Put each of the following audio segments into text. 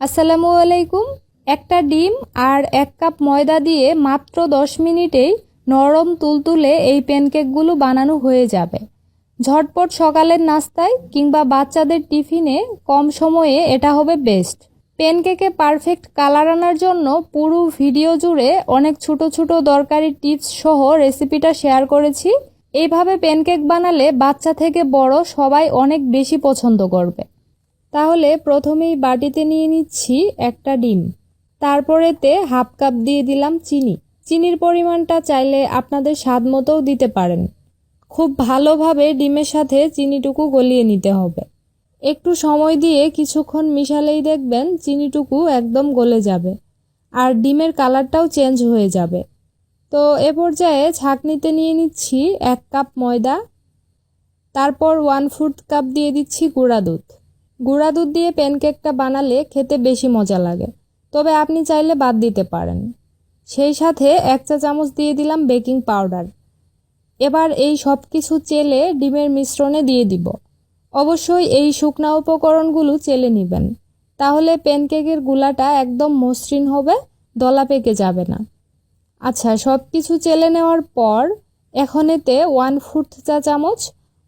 আসসালামু আলাইকুম। একটা ডিম আর এক কাপ ময়দা দিয়ে মাত্র দশ মিনিটেই নরম তুলতুলে এই প্যানকেকগুলো বানানো হয়ে যাবে। ঝটপট সকালের নাস্তায় কিংবা বাচ্চাদের টিফিনে কম সময়ে এটা হবে বেস্ট প্যানকেকে পারফেক্ট কালার আনার জন্য পুরো ভিডিও জুড়ে অনেক ছোট ছোট দরকারি টিপস সহ রেসিপিটা শেয়ার করেছি। এইভাবে প্যানকেক বানালে বাচ্চা থেকে বড় সবাই অনেক বেশি পছন্দ করবে। তাহলে প্রথমেই বাটিতে নিয়ে নিচ্ছি একটা ডিম। তারপরেতে হাফ কাপ দিয়ে দিলাম চিনি। চিনির পরিমাণটা চাইলে আপনাদের স্বাদ মতোও দিতে পারেন। খুব ভালোভাবে ডিমের সাথে চিনিটুকু গলিয়ে নিতে হবে। একটু সময় দিয়ে কিছুক্ষণ মিশালেই দেখবেন চিনিটুকু একদম গলে যাবে আর ডিমের কালারটাও চেঞ্জ হয়ে যাবে। তো এ পর্যায়ে ছাঁকনিতে নিয়ে নিচ্ছি এক কাপ ময়দা, তারপর ওয়ান ফোর্থ কাপ দিয়ে দিচ্ছি গুঁড়া দুধ। গুঁড়া দুধ দিয়ে প্যানকেকটা বানালে খেতে বেশি মজা লাগে। তবে আপনি চাইলে বাদ দিতে পারেন। সেই সাথে এক চা চামচ দিয়ে দিলাম বেকিং পাউডার এবার এই সব কিছু চেলে ডিমের মিশ্রণে দিয়ে দিব। অবশ্যই এই শুকনা উপকরণগুলো চেলে নেবেন। তাহলে প্যানকেকের গুলাটা একদম মসৃণ হবে, দলা পেকে যাবে না। আচ্ছা সব কিছু চেলে নেওয়ার পর এখন এতে ওয়ান ফোর্থ চা চামচ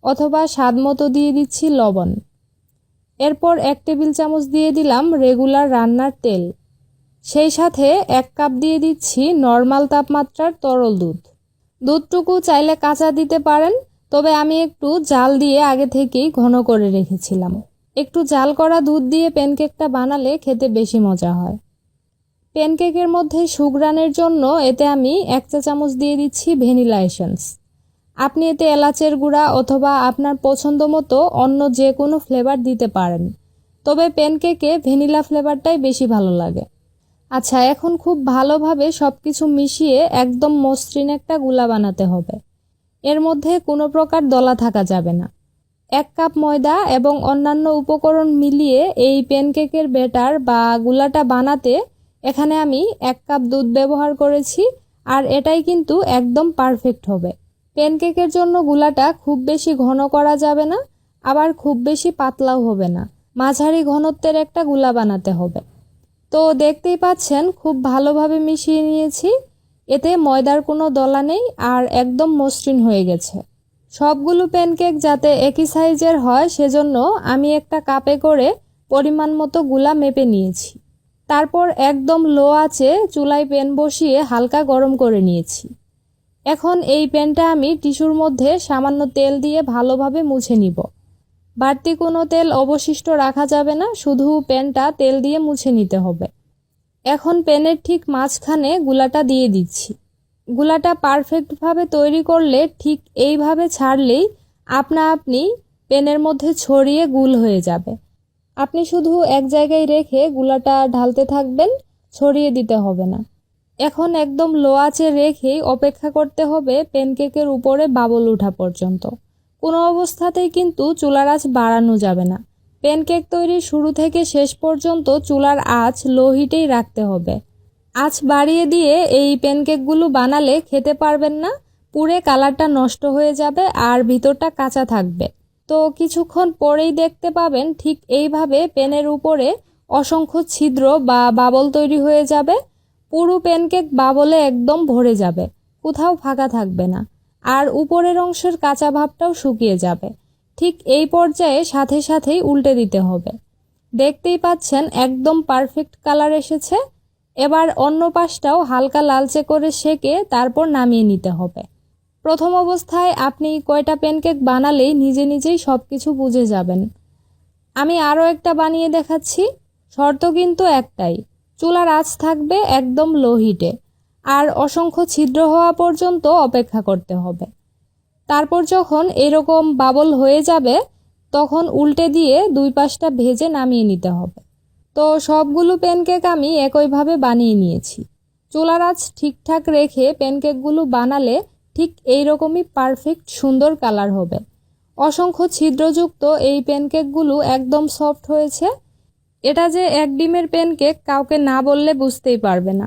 অথবা স্বাদ মতো দিয়ে দিচ্ছি লবণ। এরপর এক টেবিল চামচ দিয়ে দিলাম রেগুলার রান্নার তেল। সেই সাথে এক কাপ দিয়ে দিচ্ছি নর্মাল তাপমাত্রার তরল দুধ। দুধটুকু চাইলে কাঁচা দিতে পারেন, তবে আমি একটু জাল দিয়ে আগে থেকেই ঘন করে রেখেছিলাম। একটু জাল করা দুধ দিয়ে প্যানকেকটা বানালে খেতে বেশি মজা হয়। প্যানকেকের মধ্যে সুগ্রানের জন্য এতে আমি এক চা চামচ দিয়ে দিচ্ছি ভ্যানিলা এসেন্স। আপনি এতে এলাচের গুঁড়া অথবা আপনার পছন্দ মতো অন্য যে কোনো ফ্লেভার দিতে পারেন। তবে প্যানকেকে ভ্যানিলা ফ্লেভারটাই বেশি ভালো লাগে। আচ্ছা এখন খুব ভালোভাবে সব কিছু মিশিয়ে একদম মসৃণ একটা গুলা বানাতে হবে। এর মধ্যে কোনো প্রকার দলা থাকা যাবে না। এক কাপ ময়দা এবং অন্যান্য উপকরণ মিলিয়ে এই প্যানকেকের ব্যাটার বা গুলাটা বানাতে এখানে আমি এক কাপ দুধ ব্যবহার করেছি, আর এটাই কিন্তু একদম পারফেক্ট হবে। প্যানকেকের জন্য গুলাটা খুব বেশি ঘন করা যাবে না, আবার খুব বেশি পাতলাও হবে না। মাঝারি ঘনত্বের একটা গুলা বানাতে হবে। তো দেখতেই পাচ্ছেন, খুব ভালোভাবে মিশিয়ে নিয়েছি। এতে ময়দার কোনো দলা নেই আর একদম মসৃণ হয়ে গেছে। সবগুলো প্যানকেক যাতে একই সাইজের হয়, সেজন্য আমি একটা কাপে করে পরিমাণ মতো গুলা মেপে নিয়েছি। তারপর একদম লো আছে চুলায় প্যান বসিয়ে হালকা গরম করে নিয়েছি। এখন এই প্যানটা আমি টিস্যুর মধ্যে সামান্য তেল দিয়ে ভালোভাবে মুছে নিব। বাড়তি কোনো তেল অবশিষ্ট রাখা যাবে না, শুধু প্যানটা তেল দিয়ে মুছে নিতে হবে। এখন প্যানের ঠিক মাঝখানে গুলাটা দিয়ে দিচ্ছি। গুলাটা পারফেক্টভাবে তৈরি করলে ঠিক এইভাবে ছাড়লেই আপনা আপনি প্যানের মধ্যে ছড়িয়ে গুল হয়ে যাবে। আপনি শুধু এক জায়গায় রেখে গুলাটা ঢালতে থাকবেন, ছড়িয়ে দিতে হবে না। এখন একদম লো আঁচে রেখেই অপেক্ষা করতে হবে প্যানকেকের উপরে বাবল ওঠা পর্যন্ত। কোনো অবস্থাতেই কিন্তু চুলার আঁচ বাড়ানো যাবে না। প্যানকেক তৈরির শুরু থেকে শেষ পর্যন্ত চুলার আঁচ লো হিটেই রাখতে হবে। আঁচ বাড়িয়ে দিয়ে এই প্যানকেকগুলো বানালে খেতে পারবেন না পুরে কালারটা নষ্ট হয়ে যাবে আর ভিতরটা কাঁচা থাকবে। তো কিছুক্ষণ পরেই দেখতে পাবেন ঠিক এইভাবে প্যানের উপরে অসংখ্য ছিদ্র বা বাবল তৈরি হয়ে যাবে। পুরো প্যানকেক বাবলে একদম ভরে যাবে, কোথাও ফাঁকা থাকবে না, আর উপরের অংশের কাঁচা ভাবটাও শুকিয়ে যাবে। ঠিক এই পর্যায়ে সাথে সাথেই উল্টে দিতে হবে। দেখতেই পাচ্ছেন একদম পারফেক্ট কালার এসেছে। এবার অন্য পাশটাও হালকা লালচে করে সেকে তারপর নামিয়ে নিতে হবে। প্রথম অবস্থায় আপনি কয়টা প্যানকেক বানালেই নিজে নিজেই সব কিছু বুঝে যাবেন। আমি আরও একটা বানিয়ে দেখাচ্ছি। শর্ত কিন্তু একটাই চুলার আঁচ থাকবে একদম লো হিটে আর অসংখ্য ছিদ্র হওয়া পর্যন্ত অপেক্ষা করতে হবে। তারপর যখন এরকম বাবল হয়ে যাবে, তখন উল্টে দিয়ে দুই পাশটা ভেজে নামিয়ে নিতে হবে। তো সবগুলো প্যানকেক আমি একইভাবে বানিয়ে নিয়েছি। চুলার আঁচ ঠিকঠাক রেখে প্যানকেকগুলো বানালে ঠিক এই রকমই পারফেক্ট সুন্দর কালার হবে। অসংখ্য ছিদ্রযুক্ত এই প্যানকেকগুলো একদম সফট হয়েছে। এটা যে এক ডিমের পেন কেক কাউকে না বললে বুঝতেই পারবে না।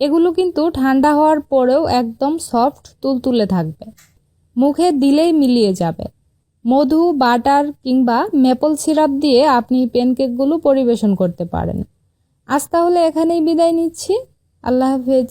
এগুলো কিন্তু ঠান্ডা হওয়ার পরেও একদম সফট তুলতুলে থাকবে। মুখে দিলেই মিলিয়ে যাবে। মধু, বাটার কিংবা মেপল সিরাপ দিয়ে আপনি প্যানকেকগুলো পরিবেশন করতে পারেন। আজ তাহলে এখানেই বিদায় নিচ্ছি। আল্লাহ হাফেজ।